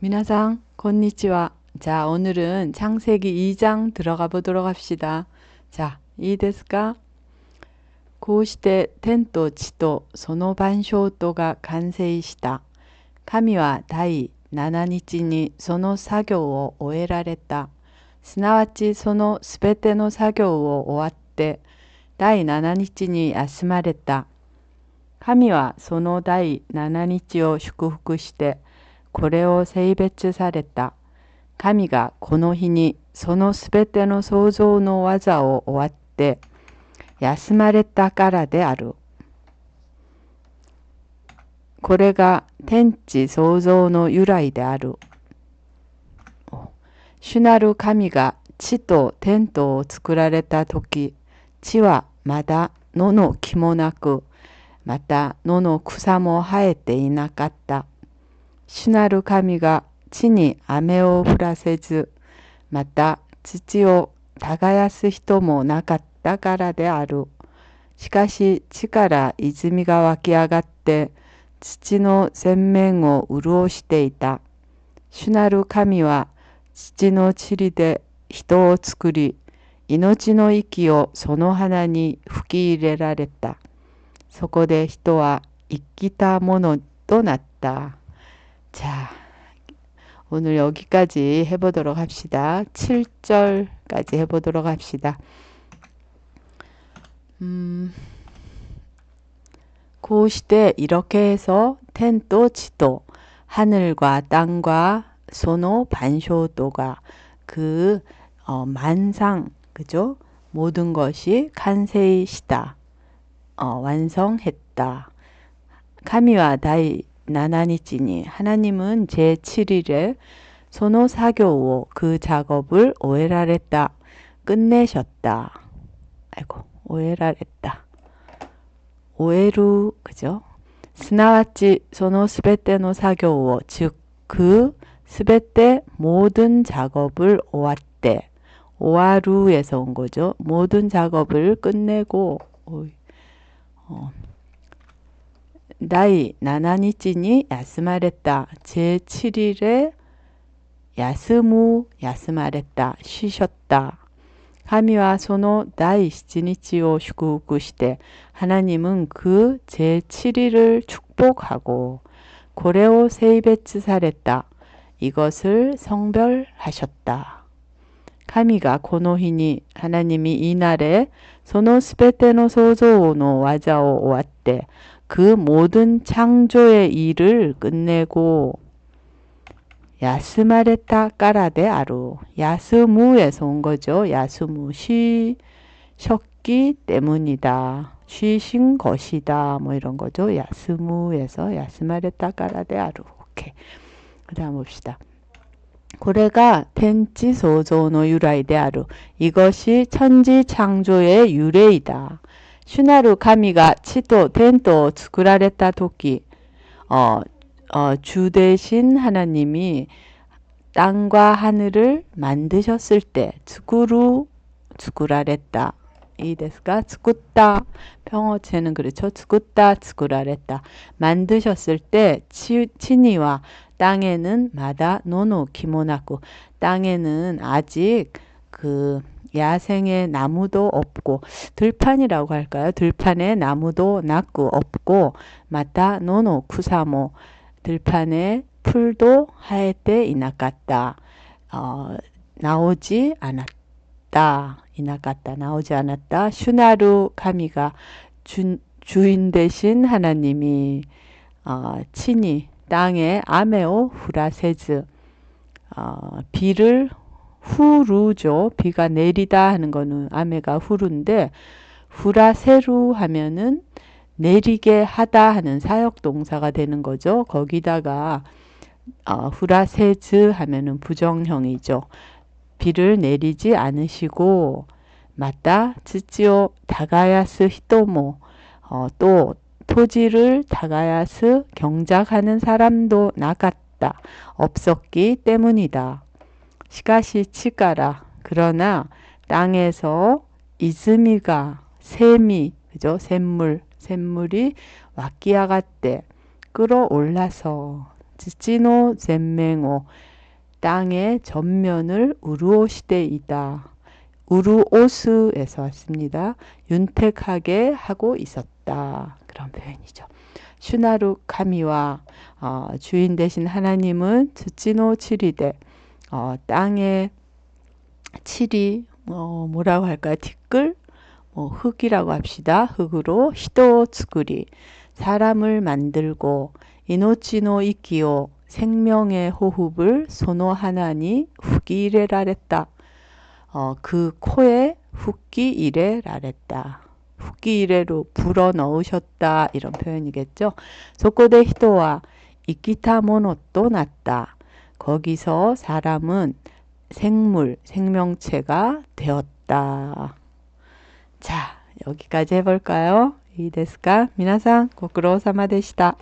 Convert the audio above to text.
미나상, 건니치와. 자, 오늘은 창세기 2장 들어가 보도록 합시다. 자, 이 데스까? こうして天と地とその万象とが完成した。神は第7日にその作業を終えられた。すなわちそのすべての作業を終わって第7日に休まれた。神はその第7日を祝福して これを性別された。神がこの日にそのすべての創造の技を終わって休まれたからである。これが天地創造の由来である。主なる神が地と天とを作られた時、地はまだ野の木もなく、また野の草も生えていなかった。主なる神が地に雨を降らせず、また土を耕す人もなかったからである。しかし地から泉が湧き上がって土の全面を潤していた。主なる神は土の塵で人を作り、命の息をその花に吹き入れられた。そこで人は生きたものとなった。 자, 오늘 여기까지 해보도록 합시다. 7절까지 해보도록 합시다. 음, 그 시대 이렇게 해서 텐도 지도 하늘과 땅과 소노 반쇼도가 그 어, 만상 그죠? 모든 것이 칸세이시다. 어, 완성했다. 카미와 다이 나나니찌니 하나님은 제7일에 소노 사교오 그 작업을 오해라랬다. 끝내셨다. 아이고 오해라랬다. 오해루 그죠? 스나와치 소노 스베테노 사교오 즉그 스베테 모든 작업을 오왔대. 오하루에서 온 거죠. 모든 작업을 끝내고 어, 나이 나나니찌니 야스마랬다. 제7일에 야스무 야스마랬다. 쉬셨다. 하미와 소노 나이 시니치오 슈구구시대 하나님은 그 제7일을 축복하고 고레오 세이베츠 사랬다. 이것을 성별하셨다. 카미가 고노히니 하나님이 이날에 소노 스베테노 소조오노 와자오 오왔대 그 모든 창조의 일을 끝내고 야스마레타 까라데 아루 야스무에서 온 거죠. 야스무 쉬셨기 때문이다. 쉬신 것이다. 뭐 이런 거죠. 야스무에서 야스마레타 까라데 아루. 오케이. 그 다음 봅시다. 고래가 텐치 소조노 유라이데 아루. 이것이 천지 창조의 유래이다. 토끼. 어, 어, 주 대신 하나님이 땅과 하늘을 만드셨을 때 tsukuru tsukura레타. 이 데스가 tsukutta 평어체는 그렇죠. tsukutta tsukura레타. 만드셨을 때 치, 치니와 땅에는 마다 노노 키모나쿠 땅에는 아직 그 야생의 나무도 없고 들판이라고 할까요? 들판에 나무도 낮고 없고 마타 노노 쿠사모 들판에 풀도 하에테 이나갔다. 어, 나오지 않았다. 이나갔다. 나오지 않았다. 슈나루 카미가 주, 주인 대신 하나님이 어, 친히 땅에 아메오 후라세즈 어, 비를 후루죠. 비가 내리다 하는 거는 아메가 후루인데 후라세루 하면은 내리게 하다 하는 사역 동사가 되는 거죠. 거기다가 어, 후라세즈 하면은 부정형이죠. 비를 내리지 않으시고 맞다 츠치오 다가야스 히토모 어, 또 토지를 다가야스 경작하는 사람도 나갔다 없었기 때문이다. 시가시 치가라. 그러나 땅에서 이즈미가 샘이 그죠? 샘물 샘물이 왁기야가때 끌어올라서 지치노 젠맹오 땅의 전면을 우루오시대이다. 우루오스에서 왔습니다. 윤택하게 하고 있었다. 그런 표현이죠. 슈나루 카미와 어, 주인 되신 하나님은 츠치노 칠이데 어, 땅의 칠이 어, 뭐라고 할까요? 티끌 뭐 흙이라고 합시다. 흙으로 히도 츠구리 사람을 만들고 이노치노 이키오 생명의 호흡을 소노 하나니 후기 이래라랬다. 어, 그 코에 후기 이래라랬다. 후기 이래로 불어 넣으셨다 이런 표현이겠죠. 소코데 히도와 이키타 모노또 났다. 거기서 사람은 생물, 생명체가 되었다. 자, 여기까지 해볼까요? 이데스가 미나상 고크로 사마데시다.